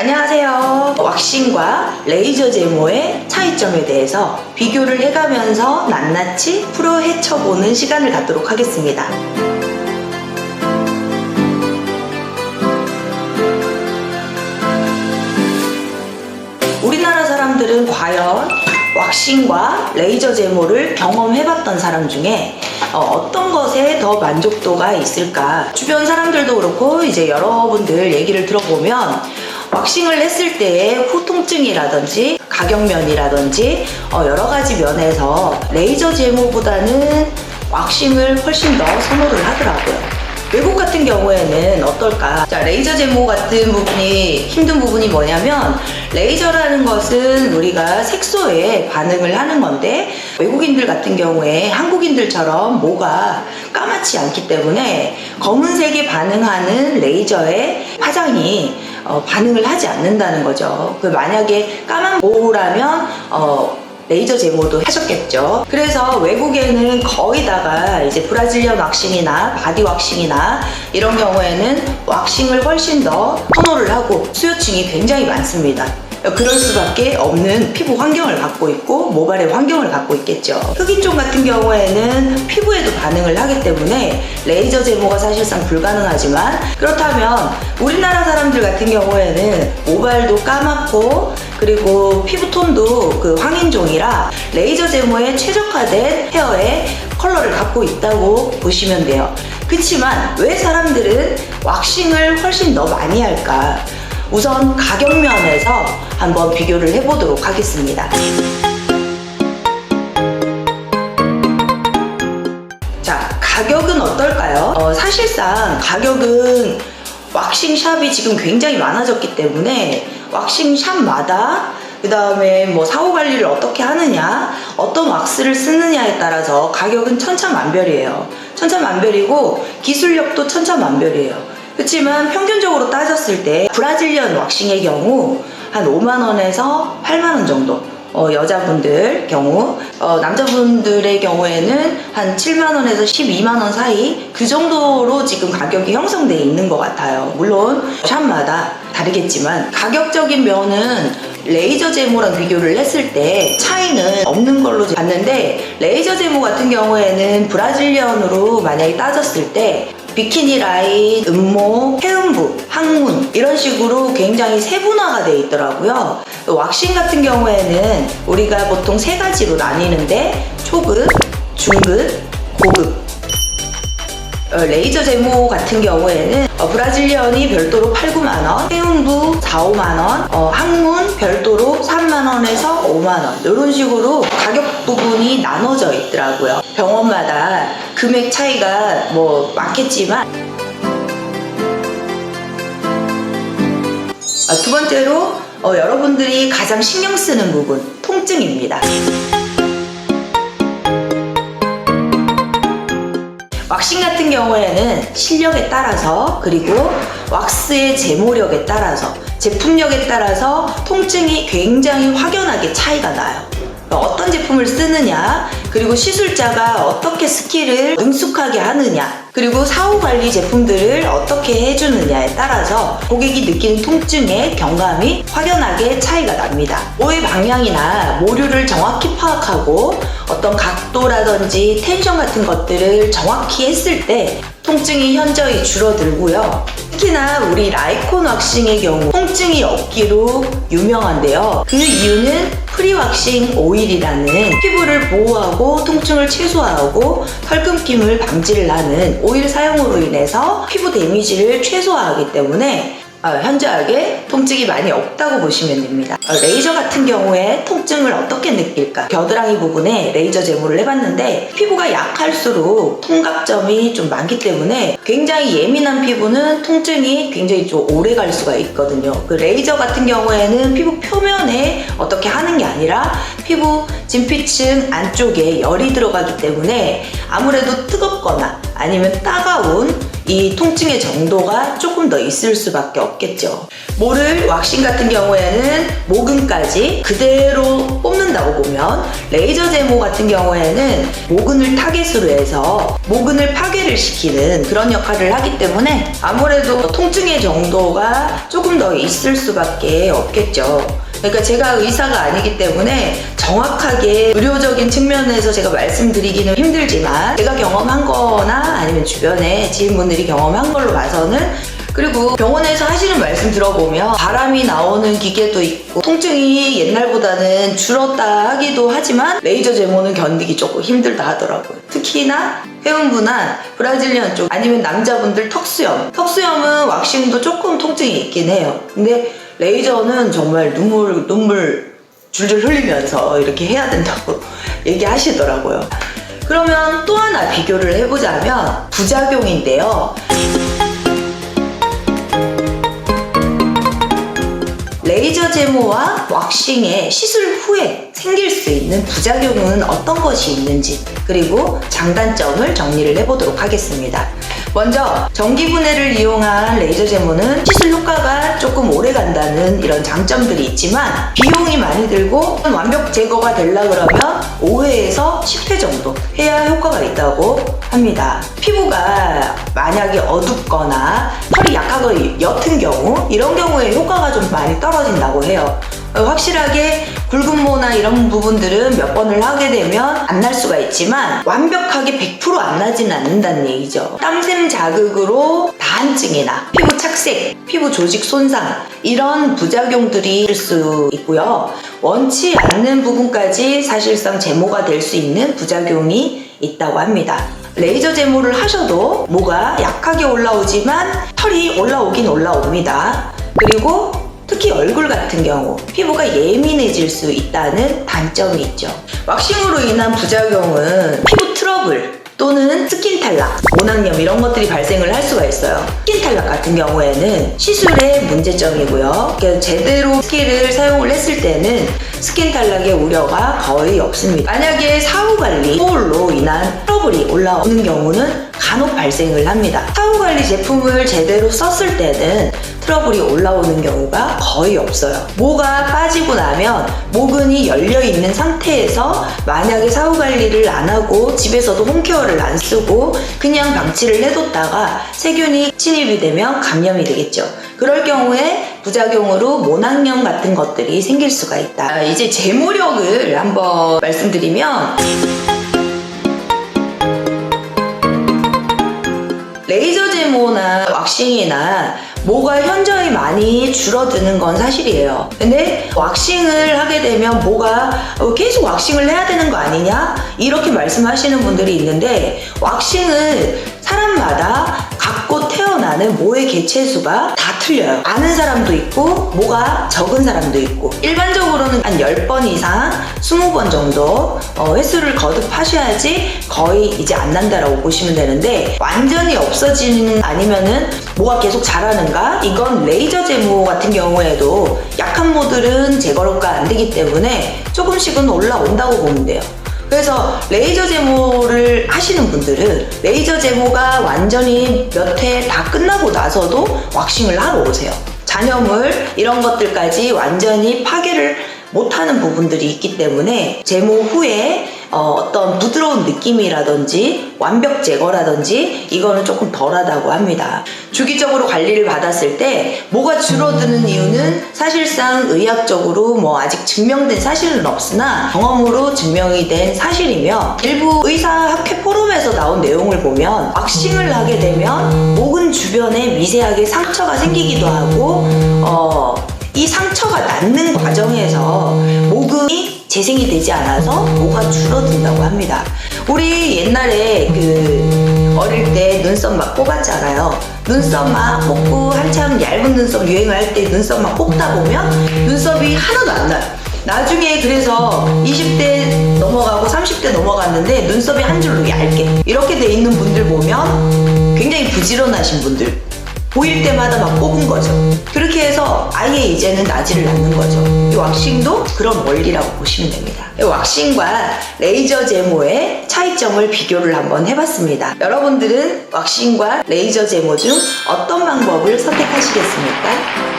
안녕하세요. 왁싱과 레이저 제모의 차이점에 대해서 비교를 해가면서 낱낱이 풀어 헤쳐보는 시간을 갖도록 하겠습니다. 우리나라 사람들은 과연 왁싱과 레이저 제모를 경험해봤던 사람 중에 어, 떤 것에 더 만족도가 있을까? 주변 사람들도 그렇고 이제 여러분들 얘기를 들어보면 왁싱을 했을 때의 후통증이라든지 가격면이라든지 어, 여러 가지 면에서 레이저 제모보다는 왁싱을 훨씬 더 선호를 하더라고요. 외국 같은 경우에는 어떨까? 자, 레이저 제모 같은 부분이 힘든 부분이 뭐냐면 레이저라는 것은 우리가 색소에 반응을 하는 건데 외국인들 같은 경우에 한국인들처럼 모가 까맣지 않기 때문에 검은색에 반응하는 레이저에 화장이 어, 반응을 하지 않는다는 거죠. 그 만약에 까만 모라면 어, 레이저 제모도 하셨겠죠. 그래서 외국에는 거의다가 이제 브라질리언 왁싱이나 바디 왁싱이나 이런 경우에는 왁싱을 훨씬 더 선호를 하고 수요층이 굉장히 많습니다. 그럴 수밖에 없는 피부 환경을 갖고 있고 모발의 환경을 갖고 있겠죠. 흑인종 같은 경우에는 피부에도 반응을 하기 때문에 레이저 제모가 사실상 불가능하지만 그렇다면 우리나라 사람들 같은 경우에는 모발도 까맣고 그리고 피부톤도 그 황인종이라 레이저 제모에 최적화된 헤어의 컬러를 갖고 있다고 보시면 돼요. 그렇지만 왜 사람들은 왁싱을 훨씬 더 많이 할까? 우선 가격 면에서 한번 비교를 해보도록 하겠습니다. 자, 가격은 어떨까요? 어, 사실상 가격은 왁싱샵이 지금 굉장히 많아졌기 때문에 왁싱샵마다 그 다음에 뭐 사후 관리를 어떻게 하느냐, 어떤 왁스를 쓰느냐에 따라서 가격은 천차만별이에요. 천차만별이고 기술력도 천차만별이에요. 그렇지만 평균적으로 따졌을 때 브라질리언 왁싱의 경우 한 5만 원에서 8만 원 정도. 어, 여자분들 경우 어, 남자분들의 경우에는 한 7만 원에서 12만 원 사이 그 정도로 지금 가격이 형성돼 있는 것 같아요. 물론 샵마다 다르겠지만 가격적인 면은 레이저 제모랑 비교를 했을 때 차이는 없는 걸로 봤는데 레이저 제모 같은 경우에는 브라질리언으로 만약에 따졌을 때 비키니 라인, 음모, 해음부, 항문 이런 식으로 굉장히 세분화가 돼 있더라고요. 왁싱 같은 경우에는 우리가 보통 세 가지로 나뉘는데 초급, 중급, 고급. 어, 레이저 제모 같은 경우에는 어, 브라질리언이 별도로 8, 9만 원, 해운부 4, 5만 원, 어, 항문 별도로 3만 원에서 5만 원 이런 식으로 가격 부분 이 나눠져 있더라고요. 병원마다 금액 차이가 뭐 많겠지만 아, 두 번째로 어, 여러분들이 가장 신경 쓰는 부분 통증입니다. 왁싱 같은 경우에는 실력에 따라서 그리고 왁스의 제모력에 따라서 제품력에 따라서 통증이 굉장히 확연하게 차이가 나요. 어떤 제품을 쓰느냐, 그리고 시술자가 어떻게 스킬을 능숙하게 하느냐, 그리고 사후 관리 제품들을 어떻게 해주느냐에 따라서 고객이 느끼는 통증의 경감이 확연하게 차이가 납니다. 모의 방향이나 모류를 정확히 파악하고 어떤 각도라든지 텐션 같은 것들을 정확히 했을 때 통증이 현저히 줄어들고요. 특히나 우리 라이콘 왁싱의 경우 통증이 없기로 유명한데요. 그 이유는 프리왁싱 오일이라는 피부를 보호하고 통증을 최소화하고 털금김을 방지를 하는 오일 사용으로 인해서 피부 데미지를 최소화하기 때문에 어, 현저하게 통증이 많이 없다고 보시면 됩니다. 어, 레이저 같은 경우에 통증을 어떻게 느낄까? 겨드랑이 부분에 레이저 제모를 해봤는데 피부가 약할수록 통각점이 좀 많기 때문에 굉장히 예민한 피부는 통증이 굉장히 좀 오래 갈 수가 있거든요. 그 레이저 같은 경우에는 피부 표면에 어떻게 하는 게 아니라 피부 진피층 안쪽에 열이 들어가기 때문에 아무래도 뜨겁거나 아니면 따가운 이 통증의 정도가 조금 더 있을 수밖에 없겠죠. 모를 왁싱 같은 경우에는 모근까지 그대로 뽑는다고 보면 레이저 제모 같은 경우에는 모근을 타겟으로 해서 모근을 파괴를 시키는 그런 역할을 하기 때문에 아무래도 통증의 정도가 조금 더 있을 수밖에 없겠죠. 그러니까 제가 의사가 아니기 때문에 정확하게 의료적인 측면에서 제가 말씀드리기는 힘들지만 제가 경험한 거나 아니면 주변에 지인분들이 경험한 걸로 봐서는 그리고 병원에서 하시는 말씀 들어보면 바람이 나오는 기계도 있고 통증이 옛날보다는 줄었다 하기도 하지만 레이저 제모는 견디기 조금 힘들다 하더라고요. 특히나 회음부나 브라질리언 쪽 아니면 남자분들 턱수염 턱수염은 왁싱도 조금 통증이 있긴 해요. 근데 레이저는 정말 눈물 눈물 줄줄 흘리면서 이렇게 해야 된다고 얘기하시더라고요. 그러면 또 하나 비교를 해보자면 부작용인데요. 레이저 제모와 왁싱의 시술 후에 생길 수 있는 부작용은 어떤 것이 있는지 그리고 장단점을 정리를 해보도록 하겠습니다. 먼저 전기분해를 이용한 레이저 제모는 시술 효과가 조금 오래 간다는 이런 장점들이 있지만 비용이 많이 들고 완벽 제거가 되려 그러면 5회에서 10회 정도 해야 효과가 있다고 합니다. 피부가 만약에 어둡거나 털이 약하고 옅은 경우 이런 경우에 효과가 좀 많이 떨어진다고 해요. 확실하게 굵은 모나 이런 부분들은 몇 번을 하게 되면 안 날 수가 있지만 완벽하게 100%안 나지는 않는다는 얘기죠. 땀샘 자극으로 다한증이나 피부 착색, 피부 조직 손상 이런 부작용들이 있을 수 있고요. 원치 않는 부분까지 사실상 제모가 될 수 있는 부작용이 있다고 합니다. 레이저 제모를 하셔도 모가 약하게 올라오지만 털이 올라오긴 올라옵니다. 그리고 특히 얼굴 같은 경우 피부가 예민해질 수 있다는 단점이 있죠. 왁싱으로 인한 부작용은 피부 트러블 또는 스킨 탈락, 모낭염 이런 것들이 발생을 할 수가 있어요. 스킨 탈락 같은 경우에는 시술의 문제점이고요. 그러니까 제대로 스킬을 사용을 했을 때는 스킨 탈락의 우려가 거의 없습니다. 만약에 사후 관리, 소울로 인한 트러블이 올라오는 경우는 간혹 발생을 합니다. 사후 관리 제품을 제대로 썼을 때는 트러블이 올라오는 경우가 거의 없어요. 모가 빠지고 나면 모근이 열려 있는 상태에서 만약에 사후 관리를 안 하고 집에서도 홈케어를 안 쓰고 그냥 방치를 해뒀다가 세균이 침입이 되면 감염이 되겠죠. 그럴 경우에 부작용으로 모낭염 같은 것들이 생길 수가 있다. 이제 제모력을 한번 말씀드리면 레이저 제모나 왁싱이나 모가 현저히 많이 줄어드는 건 사실이에요. 근데 왁싱을 하게 되면 모가 어, 계속 왁싱을 해야 되는 거 아니냐? 이렇게 말씀하시는 분들이 있는데 왁싱은 사람마다 갖고 태어나는 모의 개체수가 다 틀려요. 아는 사람도 있고 모가 적은 사람도 있고 일반적으로는 한 10번 이상 20번 정도 어, 횟수를 거듭하셔야지 거의 이제 안 난다라고 보시면 되는데 완전히 없어지는 아니면은 모가 계속 자라는가? 이건 레이저 제모 같은 경우에도 약한 모들은 제거가 안 되기 때문에 조금씩은 올라온다고 보면 돼요. 그래서 레이저 제모를 하시는 분들은 레이저 제모가 완전히 몇 회 다 끝나고 나서도 왁싱을 하러 오세요. 잔여물 이런 것들까지 완전히 파괴를 못하는 부분들이 있기 때문에 제모 후에 어, 떤 부드러운 느낌이라든지 완벽 제거라든지 이거는 조금 덜하다고 합니다. 주기적으로 관리를 받았을 때 뭐가 줄어드는 이유는 사실상 의학적으로 뭐 아직 증명된 사실은 없으나 경험으로 증명이 된 사실이며 일부 의사학회 포럼에서 나온 내용을 보면 왁싱을 하게 되면 목은 주변에 미세하게 상처가 생기기도 하고 어, 이 상처가 낫는 과정에서 목이 재생이 되지 않아서 모가 줄어든다고 합니다. 우리 옛날에 그 어릴 때 눈썹 막 뽑았잖아요. 눈썹 막 뽑고 한참 얇은 눈썹 유행할 때 눈썹 막 뽑다 보면 눈썹이 하나도 안 나요. 나중에 그래서 20대 넘어가고 30대 넘어갔는데 눈썹이 한 줄로 얇게 이렇게 돼 있는 분들 보면 굉장히 부지런하신 분들 보일 때마다 막 뽑은 거죠. 그렇게 해서 아예 이제는 나지를 않는 거죠. 이 왁싱도 그런 원리라고 보시면 됩니다. 이 왁싱과 레이저 제모의 차이점을 비교를 한번 해봤습니다. 여러분들은 왁싱과 레이저 제모 중 어떤 방법을 선택하시겠습니까?